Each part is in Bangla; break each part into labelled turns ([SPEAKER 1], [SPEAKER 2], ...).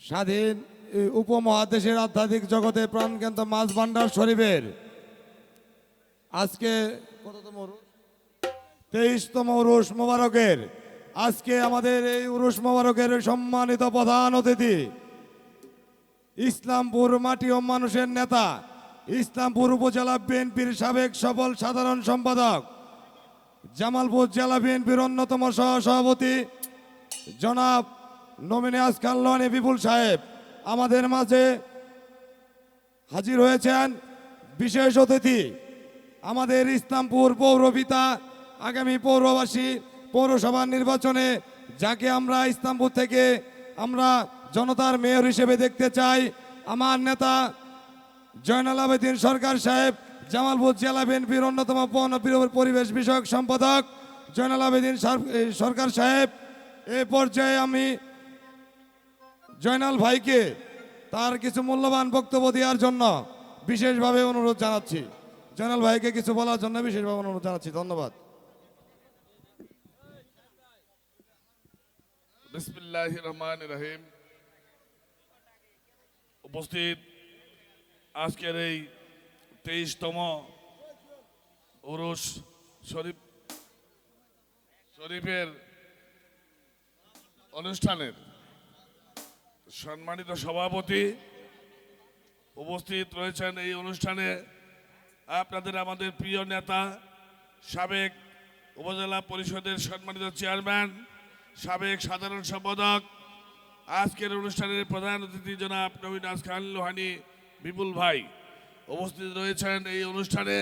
[SPEAKER 1] স্বাধীন উপমহাদেশের আধ্যাত্মিক জগতে প্রাণকেন্দ্র মাছ ভান্ডার শরীফের আজকে কততম তেইশতম উরুস মোবারকের। আজকে আমাদের এই উরুস মোবারকের সম্মানিত প্রধান অতিথি ইসলামপুর মাটি ও মানুষের নেতা, ইসলামপুর উপজেলা বিএনপির সাবেক সফল সাধারণ সম্পাদক, জামালপুর জেলা বিএনপির অন্যতম সহ সভাপতি জনাব নমিনিয়াস খাল্লানি বিপুল সাহেব, আমাদের মাঝে হাজির হয়েছেন বিশেষ অতিথি। আমাদের ইসলামপুর পৌরপিতা আগামী পৌরবাসী, পৌরসভার নির্বাচনে যাকে আমরা ইসলামপুর থেকে আমরা জনতার মেয়র হিসেবে দেখতে চাই, আমার নেতা জয়নাল আবেদিন সরকার সাহেব, জামালপুর জেলা বিএনপির অন্যতম পরিবেশ বিষয়ক সম্পাদক জয়নাল আবেদিন সরকার সাহেব। এ পর্যায়ে আমি জয়নাল ভাইকে তার কিছু মূল্যবান বক্তব্য দেওয়ার জন্য বিশেষভাবে অনুরোধ জানাচ্ছি। জয়নাল ভাইকে কিছু বলার জন্য বিশেষভাবে অনুরোধ জানাচ্ছি। ধন্যবাদ।
[SPEAKER 2] রহমান রহিম। উপস্থিত আজকের এই তেইশতম উরুস শরীফ শরীফের অনুষ্ঠানের সম্মানিত সভাপতি উপস্থিত রয়েছেন এই অনুষ্ঠানে আপনাদের আমাদের প্রিয় নেতা, সাবেক উপজেলা পরিষদের সম্মানিত চেয়ারম্যান, সাবেক সাধারণ সম্পাদক, আজকের অনুষ্ঠানের প্রধান অতিথি জনাব নবীনাজ খান লোহানি বিপুল ভাই উপস্থিত রয়েছেন এই অনুষ্ঠানে।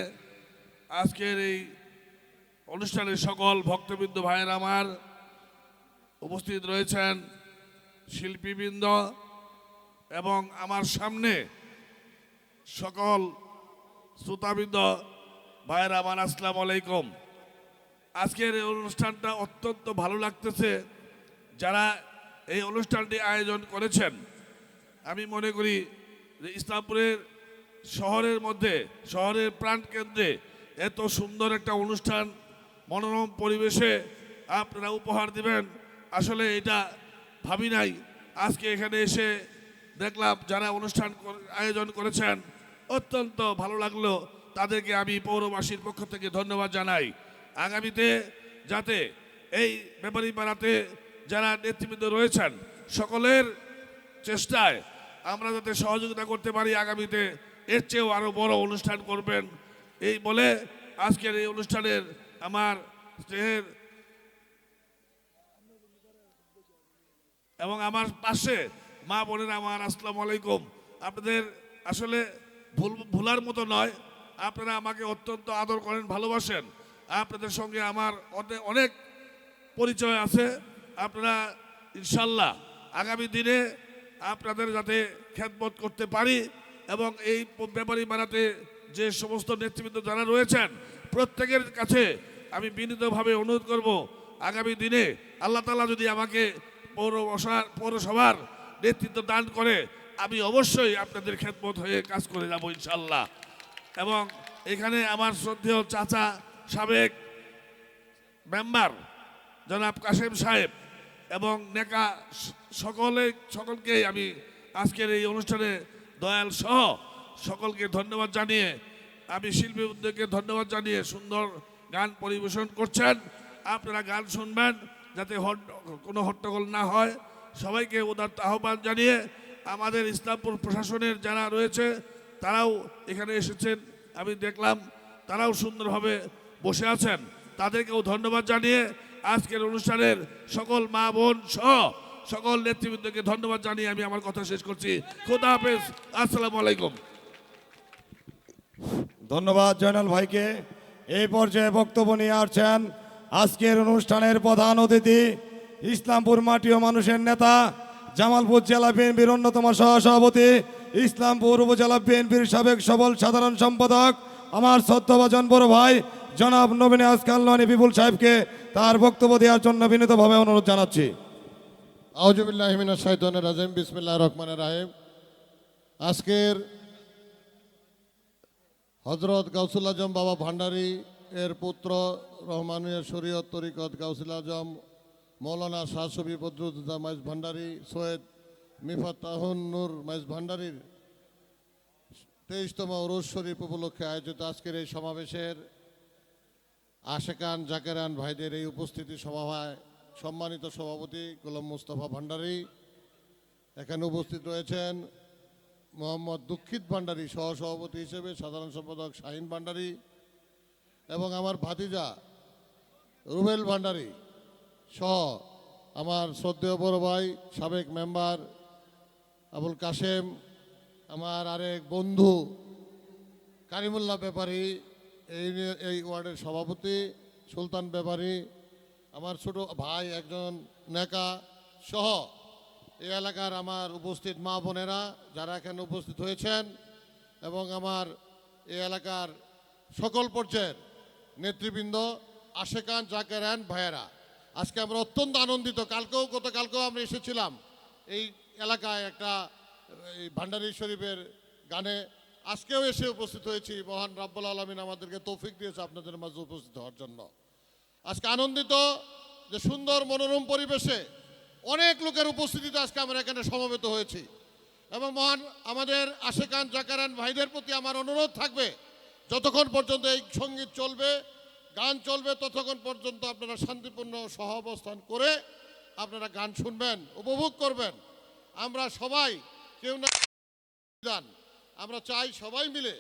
[SPEAKER 2] আজকের এই অনুষ্ঠানের সকল ভক্তবৃন্দ ভাইয়ের আমার উপস্থিত রয়েছেন শিল্পীবৃন্দ এবং আমার সামনে সকল শ্রোতাবৃন্দ, ভাইয়ের, আমার আসসালামু আলাইকুম। আজকের এই অনুষ্ঠানটা অত্যন্ত ভালো লাগতেছে। যারা এই অনুষ্ঠানটি আয়োজন করেছেন, আমি মনে করি যে ইসলামপুরের শহরের মধ্যে, শহরের প্রাণকেন্দ্রে এত সুন্দর একটা অনুষ্ঠান, মনোরম পরিবেশে আপনারা উপহার দিবেন। আসলে এটা ভাবি নাই। আজকে এখানে এসে দেখলাম যারা অনুষ্ঠান আয়োজন করেছেন, অত্যন্ত ভালো লাগল। তাদেরকে আমি পৌরবাসীর পক্ষ থেকে ধন্যবাদ জানাই। আগামীতে যাতে এই ব্যাপারী পাড়াতে যারা নেতৃবৃন্দ রয়েছেন, সকলের চেষ্টায় আমরা যাতে সহযোগিতা করতে পারি আগামীতে, এর চেয়েও আরও বড় অনুষ্ঠান করবেন। এই বলে আজকের এই অনুষ্ঠানের আমার স্নেহের এবং আমার পাশে মা বোনেরা আমার আসসালামু আলাইকুম। আপনাদের আসলে ভুল, ভুলার মতো নয়। আপনারা আমাকে অত্যন্ত আদর করেন, ভালোবাসেন। আপনাদের সঙ্গে আমার অনে- অনেক পরিচয় আছে। আপনারা ইনশাল্লাহ আগামী দিনে আপনাদের যাতে খ্যাতবোধ করতে পারি এবং এই ব্যাপারী বানাতে যে সমস্ত নেতৃবৃন্দ যারা রয়েছেন, প্রত্যেকের কাছে আমি বিনীতভাবে অনুরোধ করব, আগামী দিনে আল্লাহ তালা যদি আমাকে পৌরসভার পৌরসভার নেতৃত্ব দান করে আমি অবশ্যই আপনাদের খেদমত হয়ে কাজ করে যাব ইনশাল্লাহ এবং এখানে আমার শ্রদ্ধেয় চাচা সাবেক মেম্বার জনাব কাশেম সাহেব এবং নেকা সকলে সকলকেই আমি আজকের এই অনুষ্ঠানে দয়াল সহ সকলকে ধন্যবাদ জানিয়ে, আমি শিল্পী উদ্যোগকে ধন্যবাদ জানিয়ে সুন্দর গান পরিবেশন করছেন। আপনারা গান শুনবেন। যাতে কোনো হট্টগোল না হয়। সবাইকে উদার আহ্বান জানিয়ে আমাদের ইসলামপুর প্রশাসনের যারা রয়েছে, তারাও এখানে এসেছেন। আমি দেখলাম তারাও সুন্দরভাবে বসে আছেন। তাদেরকেও ধন্যবাদ জানিয়ে আজকের অনুষ্ঠানের সকল মা বোন সহ সকল নেতৃবৃন্দকে ধন্যবাদ জানিয়ে আমি আমার কথা শেষ করছি। খোদা হাফেজ। আসসালামু আলাইকুম।
[SPEAKER 1] ধন্যবাদ জয়নাল ভাইকে। এই পর্যায়ে বক্তব্য নিয়ে আসছেন আজকের অনুষ্ঠানের প্রধান অতিথি ইসলামপুর মাটি ও মানুষের নেতা, জামালপুর জেলা বিএনপির অন্যতম সহসভাপতি, ইসলামপুর উপজেলা বিএনপির সাবেক সবল সাধারণ সম্পাদক, আমার শ্রদ্ধভাজন বড় ভাই, জনাব নবীন আজকাল্লানি বিপুল সাহেবকে তার বক্তব্য দেওয়ার জন্য বিনীতভাবে অনুরোধ জানাচ্ছি।
[SPEAKER 3] রহমানের রাহিম। আজকের হজরত গাউসুল আজম বাবা ভান্ডারী এর পুত্র রহমানিয়া শরীয়ত তরিকত গাউসুল আজম, মৌলানা শাহসবি বদরুদ্দা মাইজ ভান্ডারী, সৈয়দ মিফাতাহুন নূর মাইজ ভান্ডারীর তেইশতম উরুস শরীফ উপলক্ষে আয়োজিত আজকের এই সমাবেশের আশেকান জাকেরান ভাইদের এই উপস্থিতি সভায় সম্মানিত সভাপতি গোলাম মুস্তফা ভান্ডারী এখানে উপস্থিত রয়েছেন মোহাম্মদ দুঃখিত ভান্ডারী সহসভাপতি হিসেবে সাধারণ সম্পাদক শাহিন ভান্ডারী এবং আমার ভাতিজা রুবেল ভান্ডারি সহ আমার শ্রদ্ধেয় বড় ভাই, সাবেক মেম্বার আবুল কাশেম, আমার আরেক বন্ধু কারিমুল্লাহ ব্যাপারী, এই এই ওয়ার্ডের সভাপতি, সুলতান ব্যাপারী, আমার ছোট ভাই একজন নেকা সহ এই এলাকার আমার উপস্থিত মা বোনেরা যারা এখানে উপস্থিত হয়েছেন এবং আমার এই এলাকার সকল পর্যায়ের নেতৃবৃন্দ আশেকান জাকেরান ভাইয়েরা, আজকে আমরা অত্যন্ত আনন্দিত। কালকেও, গতকালকেও আমরা এসেছিলাম এই এলাকায় একটা, এই ভান্ডারী শরীফের গানে। আজকেও এসে উপস্থিত হয়েছি। মহান রাব্বুল আলমিন আমাদেরকে তৌফিক দিয়েছে আপনাদের মাঝে উপস্থিত হওয়ার জন্য। আজকে আনন্দিত যে সুন্দর মনোরম পরিবেশে অনেক লোকের উপস্থিতিতে আজকে আমরা এখানে সমবেত হয়েছি। এবং মহান আমাদের আশেকান জাকারান ভাইদের প্রতি আমার অনুরোধ থাকবে যতক্ষণ পর্যন্ত এই সংগীত চলবে, গান চলবে, ততক্ষণ পর্যন্ত আপনারা শান্তিপূর্ণ সহ অবস্থান করে আপনারা গান শুনবেন, উপভোগ করবেন। আমরা সবাই কেউ না আমরা চাই সবাই মিলে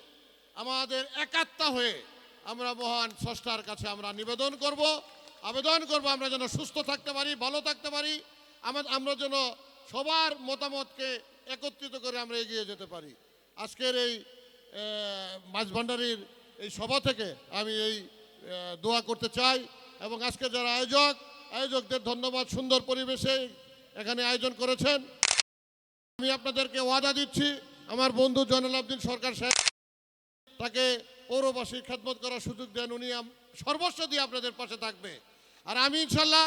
[SPEAKER 3] আমাদের একাত্মা হয়ে আমরা মহান স্রষ্টার কাছে আমরা নিবেদন করব। আবেদন করব আমরা যেন সুস্থ থাকতে পারি, ভালো থাকতে পারি আমরা যেন সবার মতামতকে একত্রিত করে আমরা এগিয়ে যেতে পারি। আজকের এই আহ, মাছ ভান্ডারির এই সভা থেকে আমি এই দোয়া করতে চাই এবং আজকে যারা আয়োজক আয়োজকদের ধন্যবাদ সুন্দর পরিবেশে এখানে আয়োজন করেছেন। আমি আপনাদেরকে ওয়াদা দিচ্ছি আমার বন্ধু জয়নাল আবদিন সরকার সাহেব তাকে পৌরবাসীর খেদমত করার সুযোগ দেন উনি সর্বস্ব দিয়ে আপনাদের পাশে থাকবে। আর আমি ইনশাল্লাহ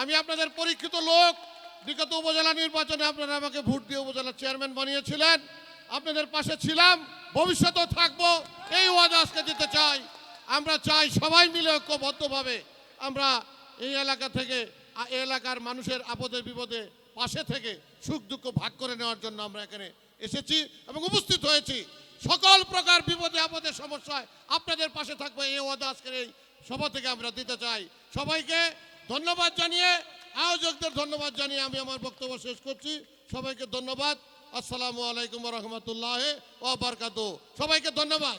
[SPEAKER 3] আমি আপনাদের পরীক্ষিত লোক বিগত উপজেলা নির্বাচনে আপনারা আমাকে ভোট দিয়ে উপজেলার চেয়ারম্যান বানিয়েছিলেন। আপনাদের পাশে ছিলাম ভবিষ্যতেও থাকব। এই ওয়াদা আজকে দিতে চাই। আমরা চাই সবাই মিলে ঐক্যবদ্ধভাবে আমরা এই এলাকা থেকে, এই এলাকার মানুষের আপদে বিপদে পাশে থেকে সুখ দুঃখ ভাগ করে নেওয়ার জন্য আমরা এখানে এসেছি এবং উপস্থিত হয়েছি। সকল প্রকার বিপদে, আপদে, সমস্যায় আপনাদের পাশে থাকব। এই ওয়াদা আজকের এই সভা থেকে আমরা দিতে চাই। সবাইকে ধন্যবাদ জানিয়ে, আয়োজকদের ধন্যবাদ জানিয়ে আমি আমার বক্তব্য শেষ করছি। সবাইকে ধন্যবাদ। আসসালামু আলাইকুম রহমতুল্লাহ ও বারকাত সবাইকে ধন্যবাদ।